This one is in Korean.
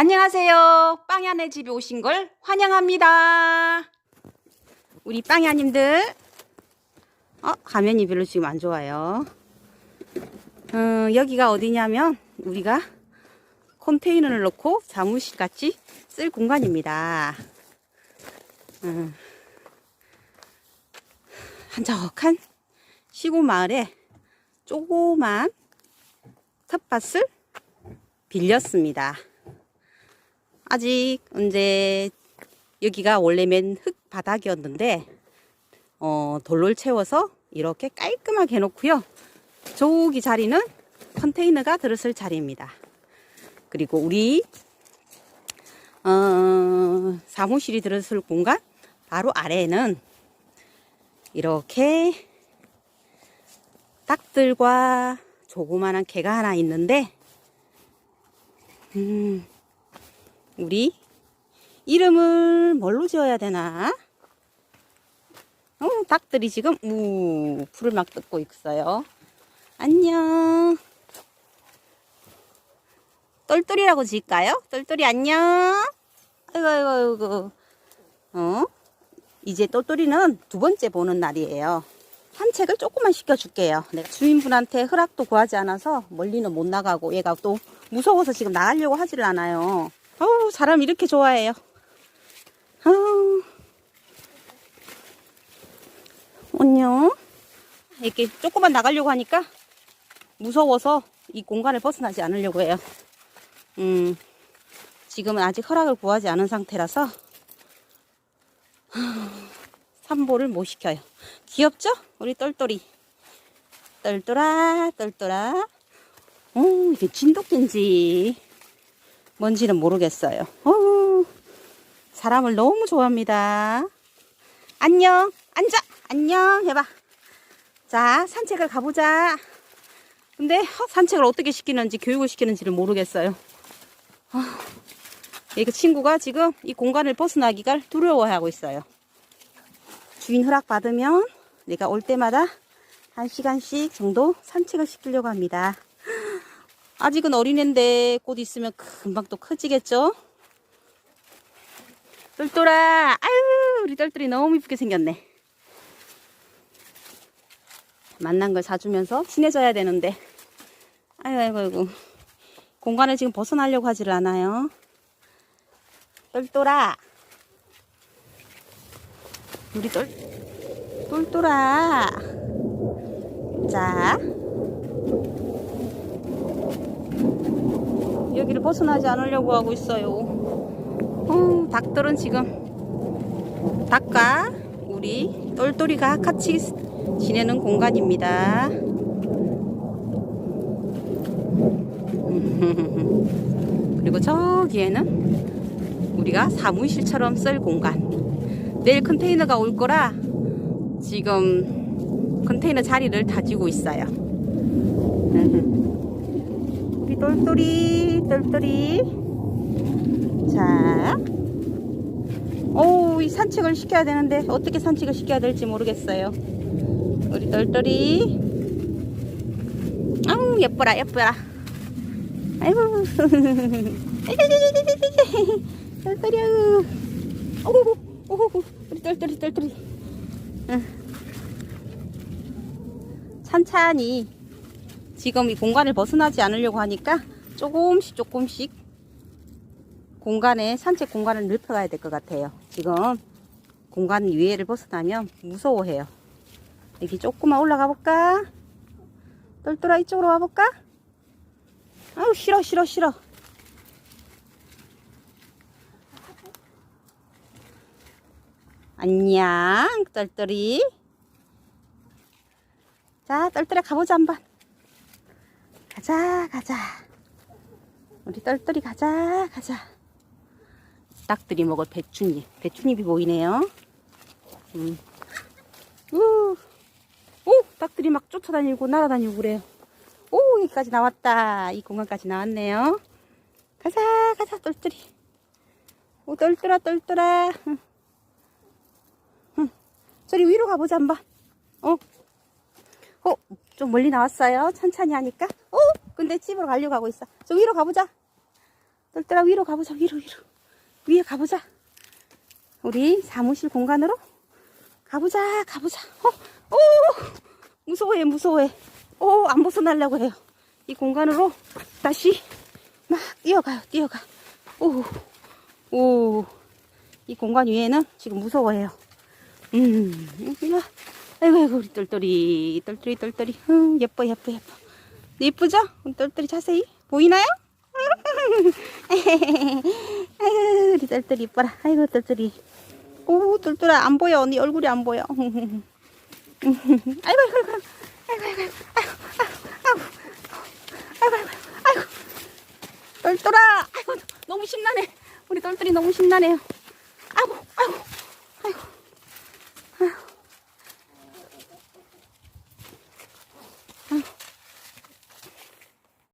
안녕하세요. 빵야네 집에 오신 걸 환영합니다. 우리 빵야님들, 어, 화면이 별로 지금 안 좋아요. 어, 여기가 어디냐면 우리가 컨테이너를 넣고 사무실 같이 쓸 공간입니다. 음, 한적한 시골 마을에 조그만 텃밭을 빌렸습니다. 아직 이제 여기가 원래면 흙 바닥이었는데 어, 돌로 채워서 이렇게 깔끔하게 해놓고요. 저기 자리는 컨테이너가 들었을 자리입니다. 그리고 우리 어, 사무실이 들었을 공간 바로 아래에는 이렇게 닭들과 조그만한 개가 하나 있는데 음, 우리 이름을 뭘로 지어야 되나? 어, 닭들이 지금 우 풀을 막 뜯고 있어요. 안녕. 똘똘이라고 지을까요? 똘똘이 안녕. 아이고 아이고 아이고. 어? 이제 똘똘이는 두 번째 보는 날이에요. 산책을 조금만 시켜줄게요. 내가 주인분한테 허락도 구하지 않아서 멀리는 못 나가고 얘가 또 무서워서 지금 나가려고 하질 않아요. 어우, 사람 이렇게 좋아해요. 아우. 안녕. 이렇게 조금만 나가려고 하니까 무서워서 이 공간을 벗어나지 않으려고 해요. 음, 지금은 아직 허락을 구하지 않은 상태라서 산보를 못 시켜요. 귀엽죠? 우리 똘똘이. 똘똘아, 똘똘아. 오, 이게 진돗개인지 뭔지는 모르겠어요. 오, 사람을 너무 좋아합니다. 안녕, 앉아, 안녕 해봐. 자, 산책을 가보자. 근데 어, 산책을 어떻게 시키는지 교육을 시키는지를 모르겠어요. 아, 이 친구가 지금 이 공간을 벗어나기가 두려워하고 있어요. 주인 허락 받으면 내가 올 때마다 한 시간씩 정도 산책을 시키려고 합니다. 아직은 어린애인데 곧 있으면 금방 또 커지겠죠? 똘똘아, 아유, 우리 똘똘이 너무 이쁘게 생겼네. 만난 걸 사주면서 친해져야 되는데. 아이고, 아이고, 아이고. 공간을 지금 벗어나려고 하지를 않아요. 똘똘아. 우리 똘, 똘똘아. 자. 여기를 벗어나지 않으려고 하고 있어요. 어, 닭들은 지금 닭과 우리 똘똘이가 같이 지내는 공간입니다. 그리고 저기에는 우리가 사무실처럼 쓸 공간. 내일 컨테이너가 올 거라 지금 컨테이너 자리를 다지고 있어요. 똘똘이, 똘똘이. 자. 오, 이 산책을 시켜야 되는데, 어떻게 산책을 시켜야 될지 모르겠어요. 우리 똘똘이. 아우, 예뻐라, 예뻐라. 아이고. 똘똘이, 아우. 오호호, 오호호. 우리 똘똘이, 똘똘이. 응. 찬찬히 지금 이 공간을 벗어나지 않으려고 하니까 조금씩 조금씩 공간에 산책 공간을 넓혀가야 될 것 같아요. 지금 공간 위에를 벗어나면 무서워해요. 여기 조금만 올라가 볼까? 똘똘아 이쪽으로 와볼까? 아우 싫어 싫어 싫어. 안녕 똘똘이. 자 똘똘아 가보자 한번. 가자 가자 우리 똘똘이 가자 가자 닭들이 먹을 배추잎 배추잎이 보이네요 음. 우. 오 닭들이 막 쫓아다니고 날아다니고 그래요 오 여기까지 나왔다 이 공간까지 나왔네요 가자 가자 똘똘이 오 똘똘아 똘똘아 응. 응. 저리 위로 가보자 한번 어? 어? 좀 멀리 나왔어요. 천천히 하니까. 어? 근데 집으로 가려고 하고 있어. 저 위로 가보자. 똘똘아 위로 가보자 위로 위로. 위에 가보자. 우리 사무실 공간으로 가보자 가보자. 어, 오! 무서워해 무서워해. 오 안 벗어나려고 해요. 이 공간으로 다시 막 뛰어가요 뛰어가. 오 오 이 공간 위에는 지금 무서워해요. 음 이거. 아이고 아이고 우리 똘똘이 똘똘이 똘똘이. 음, 예뻐 예뻐 예뻐 예쁘죠? 똘똘이 자세히 보이나요? 아이고 우리 똘똘이 이뻐라. 아이고 똘똘이. 오 똘똘아 안 보여. 언니 얼굴이 안 보여. 아이고 아이고. 아이고 아이고 아이고. 아이고 아이고 아이고. 똘똘아! 아이고 너무 신나네. 우리 똘똘이 너무 신나네요. 아이고 아이고. 아이고